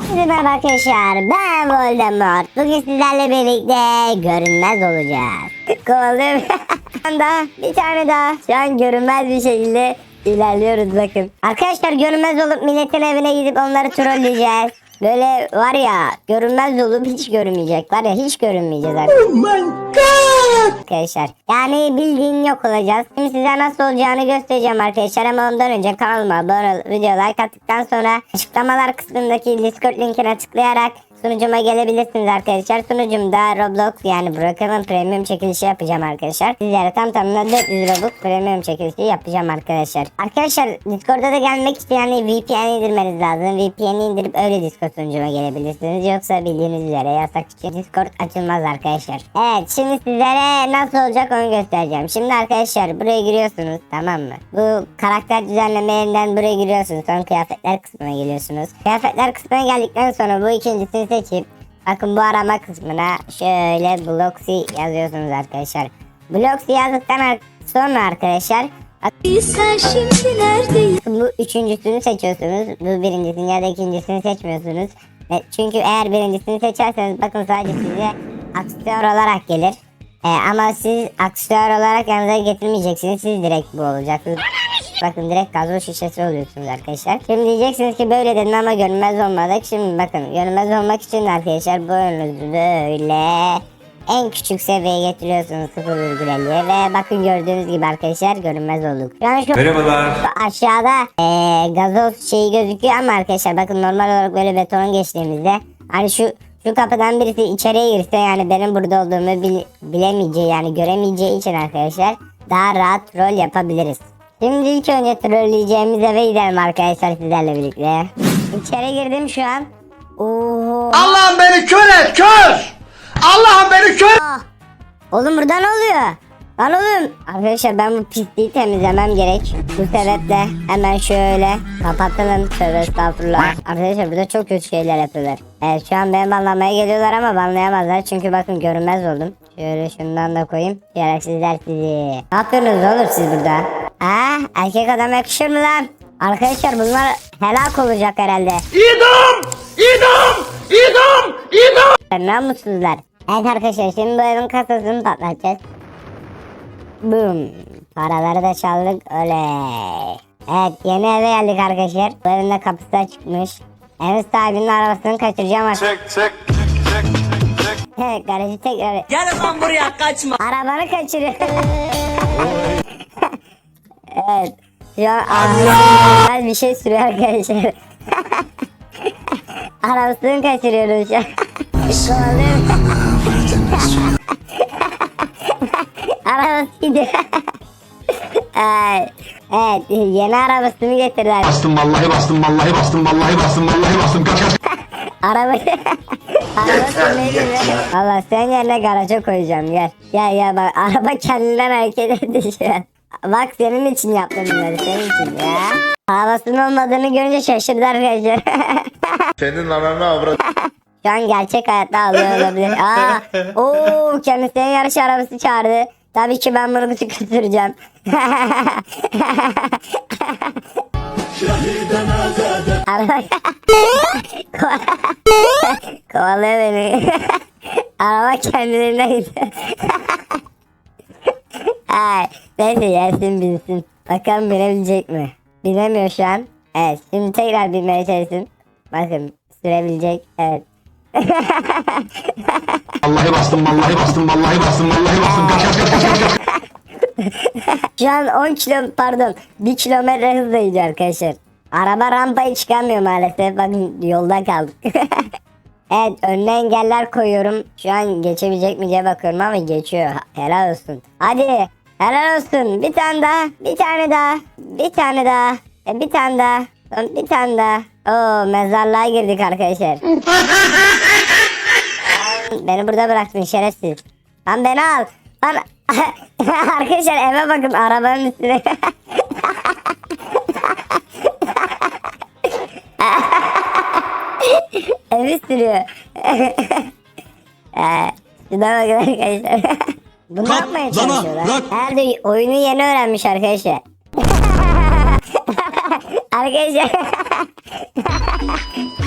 Herkese merhaba arkadaşlar. Ben Voldemort. Bugün sizlerle birlikte görünmez olacağız. Kovalıyorum. Şu anda bir tane daha. Şu an görünmez bir şekilde ilerliyoruz bakın. Arkadaşlar görünmez olup milletin evine gidip onları trolleyeceğiz. Böyle var ya görünmez olup hiç görünmeyecek. Var ya hiç görünmeyeceğiz arkadaşlar. Yani bildiğin yok olacağız. Şimdi size nasıl olacağını göstereceğim arkadaşlar ama ondan önce kanalıma abone olup video like attıktan sonra açıklamalar kısmındaki Discord linkine tıklayarak sunucuma gelebilirsiniz arkadaşlar. Sunucumda Roblox yani Brokeman Premium çekilişi yapacağım arkadaşlar. Sizlere tam tamına 400 Robux Premium çekilişi yapacağım arkadaşlar. Arkadaşlar Discord'a da gelmek isteyen VPN indirmeniz lazım. VPN'i indirip öyle Discord sunucuma gelebilirsiniz. Yoksa bildiğiniz üzere yasak için Discord açılmaz arkadaşlar. Evet şimdi sizlere nasıl olacak onu göstereceğim. Şimdi arkadaşlar buraya giriyorsunuz tamam mı? Bu karakter düzenlemelerinden buraya giriyorsunuz. Sonra kıyafetler kısmına geliyorsunuz. Kıyafetler kısmına geldikten sonra bu ikincisini seçip bakın bu arama kısmına şöyle Bloxy yazıyorsunuz arkadaşlar. Bloxy yazdıktan sonra arkadaşlar Sen şimdi neredesin? Bu üçüncüsünü seçiyorsunuz. Bu birincisini ya da ikincisini seçmiyorsunuz. E, çünkü eğer birincisini seçerseniz bakın sadece size aksiyör olarak gelir. E, ama siz aksiyör olarak yanınıza getirmeyeceksiniz. Siz direkt bu olacaksınız. Bakın direkt gazoz şişesi oluyorsunuz arkadaşlar. Şimdi diyeceksiniz ki böyle dedim ama görünmez olmadık. Şimdi bakın görünmez olmak için arkadaşlar bu önünüzü böyle en küçük seviyeye getiriyorsunuz 0,50'ye ve bakın gördüğünüz gibi arkadaşlar görünmez olduk. Şu an şu Merhabalar. aşağıda eee gazoz şeyi gözüküyor ama arkadaşlar bakın normal olarak böyle beton geçtiğimizde hani şu şu kapıdan birisi içeriye girse yani benim burada olduğumu bil- bilemeyeceği yani göremeyeceği için arkadaşlar daha rahat rol yapabiliriz. Şimdi ilk önce trolleyeceğimiz eve gidelim arkadaşlar sizlerle birlikte. İçeri girdim şu an. Oho. Allah'ım beni kör et kör! Allah'ım beni kör! Oğlum burada ne oluyor? Lan oğlum. Arkadaşlar ben bu pisliği temizlemem gerek. Bu sebeple hemen şöyle kapatalım. Tövbe estağfurullah. Arkadaşlar burada çok kötü şeyler yapıyorlar. Evet şu an beni banlamaya geliyorlar ama banlayamazlar. Çünkü bakın görünmez oldum. Şöyle şundan da koyayım. Gereksizler sizi. Ne yapıyorsunuz oğlum siz burada? Ha? Erkek adam yakışır mı lan? Arkadaşlar bunlar helak olacak herhalde. İdam! İdam! İdam! İdam! Namussuzlar. Evet arkadaşlar şimdi bu evin kasasını patlatacağız. Boom. Paraları da çaldık. Oley. Evet yeni eve geldik arkadaşlar. Bu evin de kapısı açıkmış. Evin sahibinin arabasını kaçıracağım artık. Çek çek çek çek. Evet garajı tekrar. Gel lan buraya kaçma. Arabanı kaçırıyor. evet. Şu an arabasını bir şey sürüyor arkadaşlar. Arabasını kaçırıyorum şu an. Arabası gidiyor. evet. evet yeni arabasını getirdiler. Bastım vallahi bastım vallahi bastım vallahi bastım vallahi bastım kaç kaç. Araba. Valla sen yerine garaja koyacağım gel. Gel gel bak araba kendinden hareket etti şu an. Bak senin için yaptım bunları senin için ya. Havasının olmadığını görünce şaşırdı arkadaşlar. Senin ananı avrat. Şu an gerçek hayatta alıyor olabilir. Aa, oo, kendisine yarış arabası çağırdı. Tabii ki ben bunu götüreceğim. Araba kovalıyor beni. Araba kendiliğinden gidiyor. Ay, neyse gelsin binsin. Bakalım binebilecek mi? Binemiyor şu an. Evet şimdi tekrar binmeye çalışsın. Bakın sürebilecek. Evet. Vallahi bastım vallahi bastım vallahi bastım vallahi bastım kaç kaç kaç kaç kaç. Şu an 10 kilo pardon 1 kilometre hızla gidiyor arkadaşlar. Araba rampayı çıkamıyor maalesef. Bakın yolda kaldık. evet önüne engeller koyuyorum. Şu an geçebilecek mi diye bakıyorum ama geçiyor. Helal olsun. Hadi helal olsun. Bir tane daha. Bir tane daha. Bir tane daha. E, bir tane daha. Bir tane daha. Oo mezarlığa girdik arkadaşlar. Beni burada bıraktın şerefsiz. Lan beni al. Lan arkadaşlar eve bakın arabanın üstüne. Evi sürüyor. Ee, Şuna bakın arkadaşlar. Bu ne yapmaya çalışıyorlar? Herhalde oyunu yeni öğrenmiş arkadaşlar. Arkadaşlar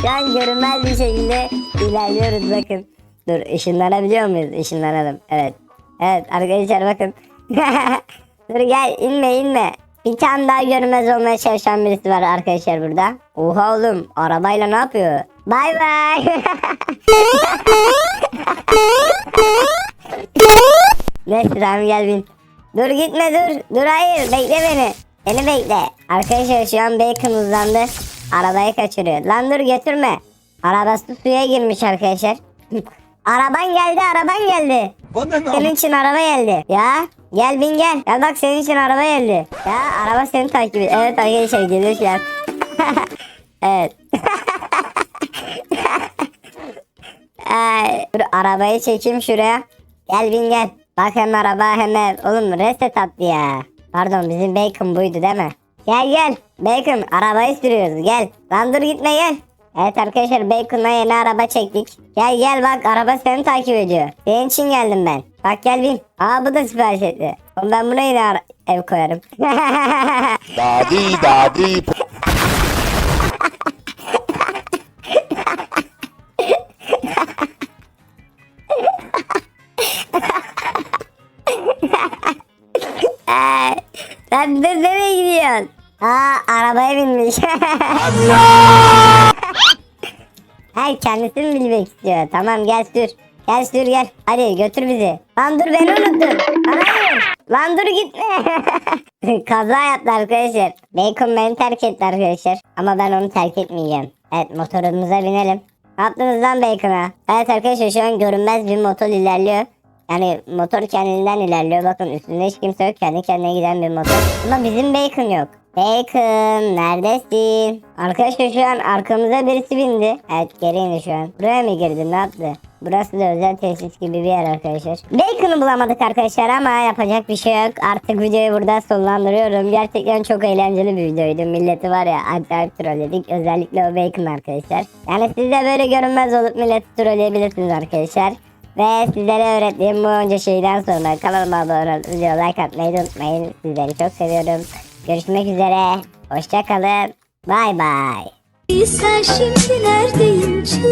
Şu an görünmez bir şekilde ilerliyoruz bakın. Dur ışınlanabiliyor muyuz? Işınlanalım. Evet. Evet arkadaşlar bakın. Dur gel inme inme. Bir tane daha görünmez olmaya çalışan birisi var arkadaşlar burada. Oha oğlum arabayla ne yapıyor? Bay bay. Neyse tamam gel bin. Dur gitme dur. Dur hayır bekle beni. Beni bekle. Arkadaşlar şu an Bacon uzandı. Arabayı kaçırıyor. Lan dur götürme. Arabası suya girmiş arkadaşlar. araban geldi araban geldi. Senin için araba geldi. Ya gel bin gel. Gel bak senin için araba geldi. Ya araba seni takip ediyor. Evet arkadaşlar geliyor şu an. evet. Ay, dur arabayı çekeyim şuraya. Gel bin gel. Bak hem araba hem ev. Oğlum reset attı ya. Pardon bizim Bacon buydu değil mi? Gel gel. Bacon arabayı sürüyoruz gel. Lan dur gitme gel. Evet arkadaşlar Bacon'la yeni araba çektik. Gel gel bak araba seni takip ediyor. Senin için geldim ben. Bak gel bin. Aa bu da sipariş etti. Ben buna yine ev koyarım. Dadi dadi. Lan dur nereye gidiyorsun? Aa arabaya binmiş. Hayır kendisi mi bilmek istiyor? Tamam gel sür. Gel sür gel. Hadi götür bizi. Lan dur beni unuttun. Lan hayır. Lan dur gitme. Kaza yaptı arkadaşlar. Bacon beni terk etti arkadaşlar. Ama ben onu terk etmeyeceğim. Evet motorumuza binelim. Ne yaptınız lan Bacon'a? Evet arkadaşlar şu an görünmez bir motor ilerliyor. Yani motor kendinden ilerliyor. Bakın üstünde hiç kimse yok. Kendi kendine giden bir motor. Ama bizim Bacon yok. Bacon neredesin? Arkadaşlar şu an arkamıza birisi bindi. Evet geri indi şu an. Buraya mı girdi ne yaptı? Burası da özel tesis gibi bir yer arkadaşlar. Bacon'ı bulamadık arkadaşlar ama yapacak bir şey yok. Artık videoyu burada sonlandırıyorum. Gerçekten çok eğlenceli bir videoydu. Milleti var ya acayip trolledik. Özellikle o Bacon arkadaşlar. Yani siz de böyle görünmez olup milleti trolleyebilirsiniz arkadaşlar. Ve sizlere öğrettiğim bu onca şeyden sonra kanalıma abone olup video like atmayı unutmayın. Sizleri çok seviyorum. Görüşmek üzere. Hoşçakalın. Bay bay. Sen?